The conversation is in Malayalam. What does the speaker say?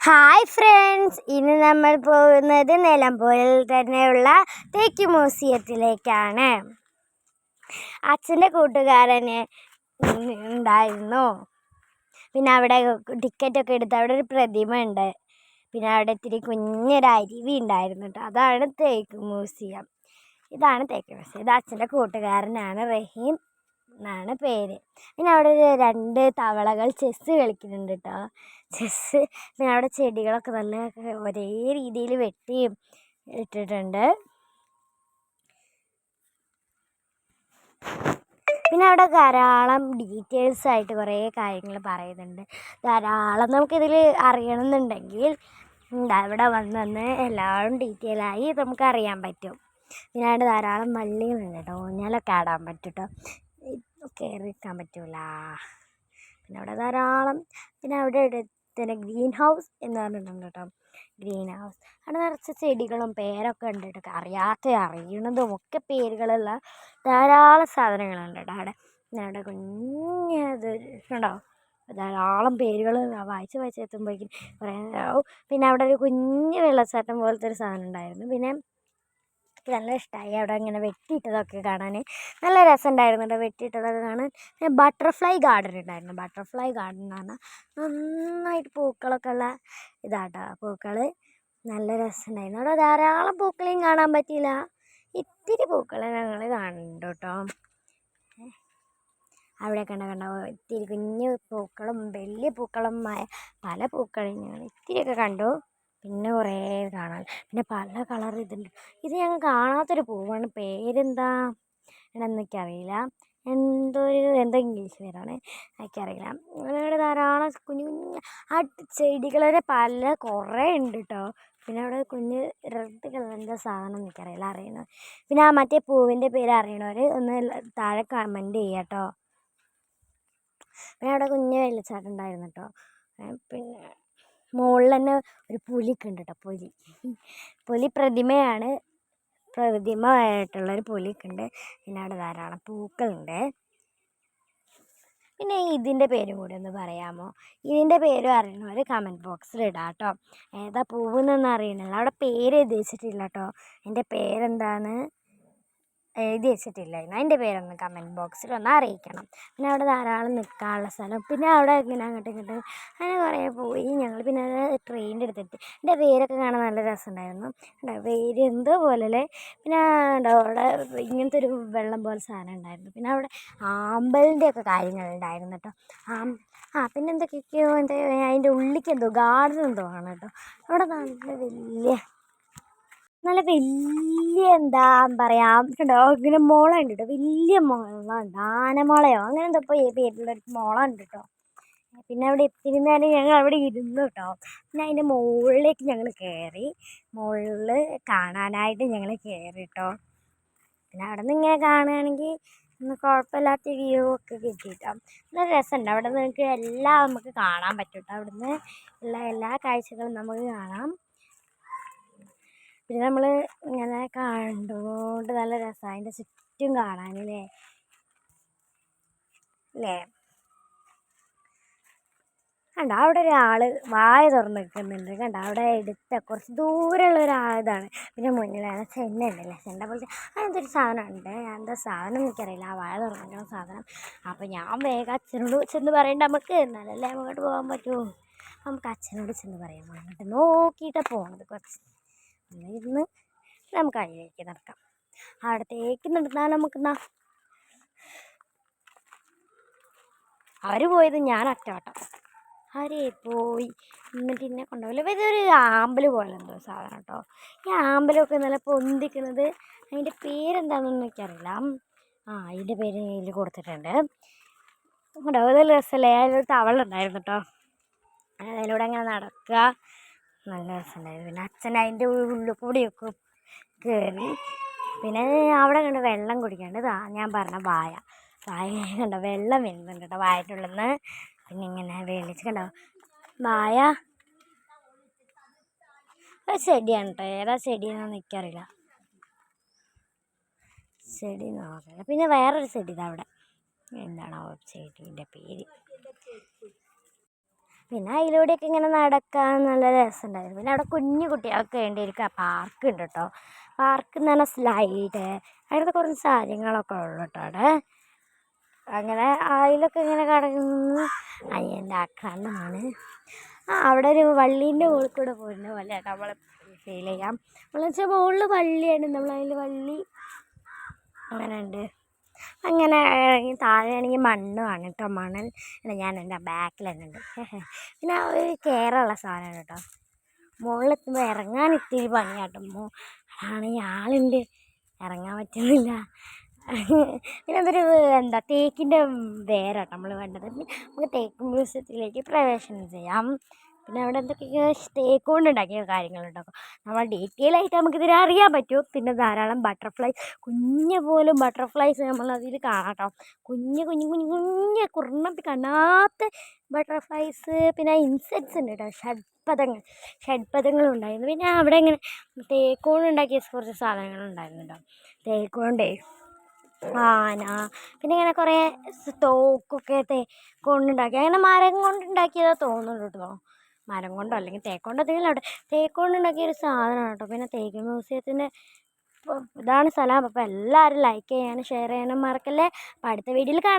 ഹായ് ഫ്രണ്ട്സ് ഇന്ന് നമ്മൾ പോകുന്നത് നിലമ്പൂരിൽ തന്നെയുള്ള തേക്ക് മ്യൂസിയത്തിലേക്കാണ് അച്ഛന്റെ കൂട്ടുകാരന് ഉണ്ടായിരുന്നു. പിന്നെ അവിടെ ടിക്കറ്റൊക്കെ എടുത്ത് അവിടെ ഒരു പ്രതിമ ഉണ്ട് പിന്നെ അവിടെ ഇത്തിരി കുഞ്ഞൊരു അരുവി ഉണ്ടായിരുന്നു കേട്ടോ. അതാണ് തേക്ക് മ്യൂസിയം ഇതാണ് തേക്ക് മ്യൂസിയം ഇത് അച്ഛന്റെ കൂട്ടുകാരനാണ് റഹീം. എന്നാണ് പേര്. പിന്നെ അവിടെ ഒരു രണ്ട് തവളകൾ ചെസ്സ് കളിക്കുന്നുണ്ട് കേട്ടോ ചെസ്സ് പിന്നെ അവിടെ ചെടികളൊക്കെ നല്ല ഒരേ രീതിയിൽ വെട്ടി ഇട്ടിട്ടുണ്ട്. പിന്നെ അവിടെ ധാരാളം ഡീറ്റെയിൽസ് ആയിട്ട് കുറേ കാര്യങ്ങൾ പറയുന്നുണ്ട്. ധാരാളം നമുക്കിതിൽ അറിയണമെന്നുണ്ടെങ്കിൽ അവിടെ വന്നൊന്ന് എല്ലാവരും ഡീറ്റെയിൽ ആയി നമുക്ക് അറിയാൻ പറ്റും. പിന്നെ അവിടെ ധാരാളം വള്ളികളുണ്ട് കേട്ടോ ഊഞ്ഞാലൊക്കെ ആടാൻ പറ്റും കേട്ടോ കയറി നിൽക്കാൻ പറ്റൂല. പിന്നെ അവിടെ ധാരാളം പിന്നെ അവിടെ അടുത്തന്നെ ഗ്രീൻ ഹൗസ് എന്ന് പറഞ്ഞിട്ടുണ്ട് കേട്ടോ. Green house. അവിടെ നിറച്ച് ചെടികളും പേരൊക്കെ ഉണ്ട് കേട്ടോ. അറിയാത്ത അറിയണതും ഒക്കെ പേരുകളുള്ള ധാരാളം സാധനങ്ങളുണ്ട് കേട്ടോ അവിടെ. പിന്നെ അവിടെ കുഞ്ഞത് കണ്ടോ? ധാരാളം പേരുകൾ വായിച്ച് വായിച്ച് എത്തുമ്പോഴേക്കും കുറേ പിന്നെ അവിടെ ഒരു കുഞ്ഞ് വെള്ളച്ചാട്ടം പോലത്തെ ഒരു സാധനം ഉണ്ടായിരുന്നു. പിന്നെ എനിക്ക് നല്ല ഇഷ്ടമായി അവിടെ ഇങ്ങനെ വെട്ടിയിട്ടതൊക്കെ കാണാൻ നല്ല രസമുണ്ടായിരുന്നു കേട്ടോ. വെട്ടിയിട്ടതൊക്കെ കാണാൻ. പിന്നെ ബട്ടർഫ്ലൈ ഗാർഡൻ ഉണ്ടായിരുന്നു. ബട്ടർഫ്ലൈ ഗാർഡൻ എന്ന് പറഞ്ഞാൽ നന്നായിട്ട് പൂക്കളൊക്കെ ഉള്ള ഇതാട്ടോ പൂക്കൾ നല്ല രസമുണ്ടായിരുന്നു. അവിടെ ധാരാളം പൂക്കളെയും കാണാൻ പറ്റിയില്ല. ഇത്തിരി പൂക്കളെ ഞങ്ങൾ കണ്ടു കേട്ടോ. അവിടെ കണ്ട കണ്ട. ഇത്തിരി കുഞ്ഞു പൂക്കളും വലിയ പൂക്കളും പല പൂക്കളും ഞങ്ങൾ ഇത്തിരിയൊക്കെ കണ്ടു. പിന്നെ കുറേ കാണാൻ. പിന്നെ പല കളർ ഇതുണ്ട്. ഇത് ഞങ്ങൾ കാണാത്തൊരു പൂവാണ്. പേരെന്താ? എനിക്കറിയില്ല എന്തോ ഒരു എന്തോ ഇംഗ്ലീഷ് പേരാണ്. എനിക്കറിയില്ല. അവിടെ ധാരാളം കുഞ്ഞു കുഞ്ഞു ആ ചെടികൾ വരെ പല കുറേ ഉണ്ട് കേട്ടോ പിന്നെ അവിടെ കുഞ്ഞ് റെഡ് കളറിന്റെ സാധനം എനിക്കറിയില്ല. അറിയണത് പിന്നെ ആ മറ്റേ പൂവിന്റെ പേര് അറിയണവർ ഒന്ന് താഴെ കമന്റ് ചെയ്യുക കേട്ടോ പിന്നെ അവിടെ കുഞ്ഞ് വെള്ളച്ചാട്ടം ഉണ്ടായിരുന്നു കേട്ടോ പിന്നെ മുകളിൽ തന്നെ ഒരു പുലി ഉണ്ട് പുലി. പുലി പ്രതിമയാണ്. പ്രതിമയായിട്ടുള്ളൊരു പുലിയൊക്കെ ഉണ്ട് പിന്നെ അവിടെ ധാരാളം പൂക്കളുണ്ട്. പിന്നെ ഇതിന്റെ പേരും കൂടി ഒന്ന് പറയാമോ? ഇതിന്റെ പേര് അറിയണവർ കമന്റ് ബോക്സിൽ ഇടാം കേട്ടോ ഏതാ പൂവെന്നൊന്നും അറിയണില്ല അവിടെ പേര് എഴുതി വെച്ചിട്ടില്ല കേട്ടോ എന്റെ പേരെന്താന്ന് എഴുതി വെച്ചിട്ടില്ലായിരുന്നു. അതിന്റെ പേരൊന്ന് കമന്റ് ബോക്സിൽ ഒന്ന് അറിയിക്കണം. പിന്നെ അവിടെ ധാരാളം നിൽക്കാനുള്ള സ്ഥലം. പിന്നെ അവിടെ ഇങ്ങനെ അങ്ങോട്ടും ഇങ്ങോട്ടും അങ്ങനെ കുറേ പോയി. ഞങ്ങൾ പിന്നെ ട്രെയിനിന്റെ അടുത്തെത്തി എന്റെ പേരൊക്കെ കാണാൻ നല്ല രസമുണ്ടായിരുന്നു. കണ്ടോ? പേര് എന്തോ പോലെ പിന്നെ ഉണ്ടോ അവിടെ ഇങ്ങനത്തെ ഒരു വെള്ളം പോലെ സാധനം ഉണ്ടായിരുന്നു. പിന്നെ അവിടെ ആമ്പലിന്റെ ഒക്കെ കാര്യങ്ങളുണ്ടായിരുന്നു കേട്ടോ. ആ ആ പിന്നെ എന്തൊക്കെയൊക്കെയോ എന്താ അതിന്റെ ഉള്ളിലേക്ക് എന്തോ ഗാർഡൻ എന്തോ ആണ് കേട്ടോ. അവിടെ നല്ല വലിയ നല്ല വലിയ എന്താ പറയാ കണ്ടോ? ഇങ്ങനെ മുള ഉണ്ട് കേട്ടോ വലിയ മുള ഉണ്ട് ആനമുളയോ? അങ്ങനെ എന്തോ പേരുള്ള ഒരു മുള ഉണ്ട് കേട്ടോ പിന്നെ അവിടെ എത്തിരുന്നാൽ ഞങ്ങൾ അവിടെ ഇരുന്നു കേട്ടോ പിന്നെ അതിന്റെ മുകളിലേക്ക് ഞങ്ങൾ കയറി മുകളിൽ കാണാനായിട്ട് ഞങ്ങൾ കയറി കേട്ടോ പിന്നെ അവിടെ നിന്ന് ഇങ്ങനെ കാണുകയാണെങ്കിൽ കുഴപ്പമില്ലാത്ത വ്യൂ ഒക്കെ കിട്ടി കേട്ടോ നല്ല രസമുണ്ട്. അവിടെ നിങ്ങൾക്ക് എല്ലാം നമുക്ക് കാണാൻ പറ്റും കേട്ടോ അവിടുന്ന് ഉള്ള എല്ലാ കാഴ്ചകളും നമുക്ക് കാണാം. പിന്നെ നമ്മൾ ഇങ്ങനെ കണ്ടുകൊണ്ട് നല്ല രസമാണ് അതിന്റെ ചുറ്റും കാണാൻ അല്ലേ കണ്ടോ? അവിടെ ഒരാൾ വായ തുറന്ന് നിൽക്കുന്നുണ്ട് കണ്ട? അവിടെ എടുത്ത കുറച്ച് ദൂരമുള്ള ഒരാളിതാണ് പിന്നെ മുന്നിലാണ് ചെന്ന ഉണ്ടല്ലേ? ചെന്ന പോലത്തെ അങ്ങനത്തെ സാധനം ഉണ്ട് എന്താ സാധനം എനിക്കറിയില്ല. ആ വായ തുറന്നിട്ടുള്ള സാധനം. അപ്പോൾ ഞാൻ വേഗം അച്ഛനോട് ചെന്ന് പറയണ്ട നമുക്ക്. എന്നാലല്ലേ അങ്ങോട്ട് പോകാൻ പറ്റുമോ നമുക്ക് അച്ഛനോട് ചെന്ന് പറയാം. അങ്ങോട്ട് നോക്കിയിട്ടാണ് പോകുന്നത് കുറച്ച് ഇരുന്ന് നമുക്ക് അതിലേക്ക് നടക്കാം. അവിടത്തേക്ക് നടന്നാൽ നമുക്ക് എന്നാ അവർ പോയത് ഞാൻ അറ്റവട്ടം അവരെ പോയി. എന്നിട്ട് എന്നെ കൊണ്ടുപോകില്ല ഇതൊരു ആമ്പൽ പോലെ എന്തോ സാധനം കേട്ടോ. ഈ ആമ്പലൊക്കെ നല്ല പൊന്തിക്കുന്നത് അതിന്റെ പേരെന്താണെന്ന് എനിക്കറിയില്ല. ആ അതിന്റെ പേര് ഇതിൽ കൊടുത്തിട്ടുണ്ട്. കേട്ടോ രസമല്ലേ? അതിലൊരു തവളുണ്ടായിരുന്നു കേട്ടോ. അതിലൂടെ അങ്ങനെ നടക്കുക. നല്ല രസമുണ്ടായിരുന്നു. പിന്നെ അച്ഛൻ അതിന്റെ ഉള്ളിൽ കൂടിയൊക്കെ കയറി പിന്നെ അവിടെ കണ്ട് വെള്ളം കുടിക്കാണ്ട് ഞാൻ പറഞ്ഞ വായ. വായ കണ്ട? വെള്ളം വരുന്നുണ്ട് കേട്ടോ വായന്റെ ഉള്ളിൽ നിന്ന് പിന്നെ ഇങ്ങനെ വേണിച്ച് കണ്ടോ? വായ. ചെടിയാണ് കേട്ടോ. ഏതാ ചെടിയെന്നൊന്നും എനിക്കറിയില്ല. ചെടി നോക്കില്ല പിന്നെ വേറൊരു ചെടി ഇതാ അവിടെ. എന്താണ് ചെടീന്റെ പേര്? പിന്നെ അതിലൂടെയൊക്കെ ഇങ്ങനെ നടക്കാൻ നല്ല രസമുണ്ടായിരുന്നു. പിന്നെ അവിടെ കുഞ്ഞു കുട്ടികൾക്ക് വേണ്ടി ഒരു പാർക്ക് ഉണ്ട് കേട്ടോ. പാർക്ക് എന്ന് പറഞ്ഞാൽ സ്ലൈഡ് അങ്ങനത്തെ കുറച്ച് കാര്യങ്ങളൊക്കെ ഉള്ളു കേട്ടോ അവിടെ. അങ്ങനെ അതിലൊക്കെ ഇങ്ങനെ കിടന്ന് അയ്യന്റെ ആക്രാന്തമാണ് ആ അവിടെ ഒരു വള്ളീന്റെ മുകളിൽ കൂടെ പോരുന്ന പോലെ നമ്മളെ ഫീൽ ചെയ്യാം. നമ്മളെന്ന് വെച്ചാൽ മുകളിൽ വള്ളിയാണ്. നമ്മളതിൽ വള്ളി അങ്ങനെ ഉണ്ട് അങ്ങനെ താഴെയാണെങ്കിൽ മണ്ണുമാണ് കേട്ടോ മണൽ. ഞാൻ എന്റെ ബാക്കിൽ തന്നെ ഉണ്ട്. പിന്നെ ഒരു കയറുള്ള സാധനമാണ് കേട്ടോ. മുകളിലെത്തുമ്പോൾ ഇറങ്ങാൻ ഇത്തിരി പണിയാട്ടോ മോ ആണെങ്കിൽ ആളുണ്ട്. ഇറങ്ങാൻ പറ്റുന്നില്ല. പിന്നെ അതൊരു എന്താ തേക്കിന്റെ വേരാട്ടോ നമ്മൾ വേണ്ടത്. നമുക്ക് തേക്ക് മ്യൂസിയത്തിലേക്ക് പ്രവേശനം ചെയ്യാം. പിന്നെ അവിടെ എന്തൊക്കെയോ സ്റ്റേക്ക് കൊണ്ട് ഉണ്ടാക്കിയ കാര്യങ്ങളുണ്ടാക്കും നമ്മൾ ഡീറ്റെയിൽ ആയിട്ട് നമുക്ക് ഇതിനെ അറിയാൻ പറ്റും. പിന്നെ ധാരാളം ബട്ടർഫ്ലൈസ് കുഞ്ഞു പോലും ബട്ടർഫ്ലൈസ് നമ്മൾ അതിൽ കാണാം. കേട്ടോ കുഞ്ഞു കുഞ്ഞു കുഞ്ഞു കുഞ്ഞ് കുറുന്നപ്പി കാണാത്ത ബട്ടർഫ്ലൈസ് പിന്നെ ഇൻസെക്ട്സ് ഉണ്ട് കേട്ടോ. ഷഡ്പദങ്ങൾ ഷഡ്പഥങ്ങളും ഉണ്ടായിരുന്നു. പിന്നെ അവിടെ ഇങ്ങനെ തേക്ക് കൊണ്ട് ഉണ്ടാക്കിയ കുറച്ച് സാധനങ്ങൾ ഉണ്ടായിരുന്നു കേട്ടോ. തേക്കോണ്ടേ കൊണ്ടേ ആന പിന്നെ ഇങ്ങനെ കുറേ തോക്കൊക്കെ തേ കൊണ്ടുണ്ടാക്കി. അങ്ങനെ മരം കൊണ്ടുണ്ടാക്കിയതാണ് തോന്നുന്നുണ്ട് കേട്ടോ. മരം കൊണ്ടോ അല്ലെങ്കിൽ തേക്ക് കൊണ്ടോ എന്തെങ്കിലും അവിടെ തേക്കൊണ്ടുണ്ടാക്കിയ ഒരു സാധനമാണ് കേട്ടോ. പിന്നെ തേക്ക് മ്യൂസിയത്തിന്റെ ഇതാണ് സ്ഥലം. അപ്പോൾ എല്ലാവരും ലൈക്ക് ചെയ്യാനും ഷെയർ ചെയ്യാനും മറക്കല്ലേ. അപ്പോൾ അടുത്ത വീഡിയോയിൽ കാണാം.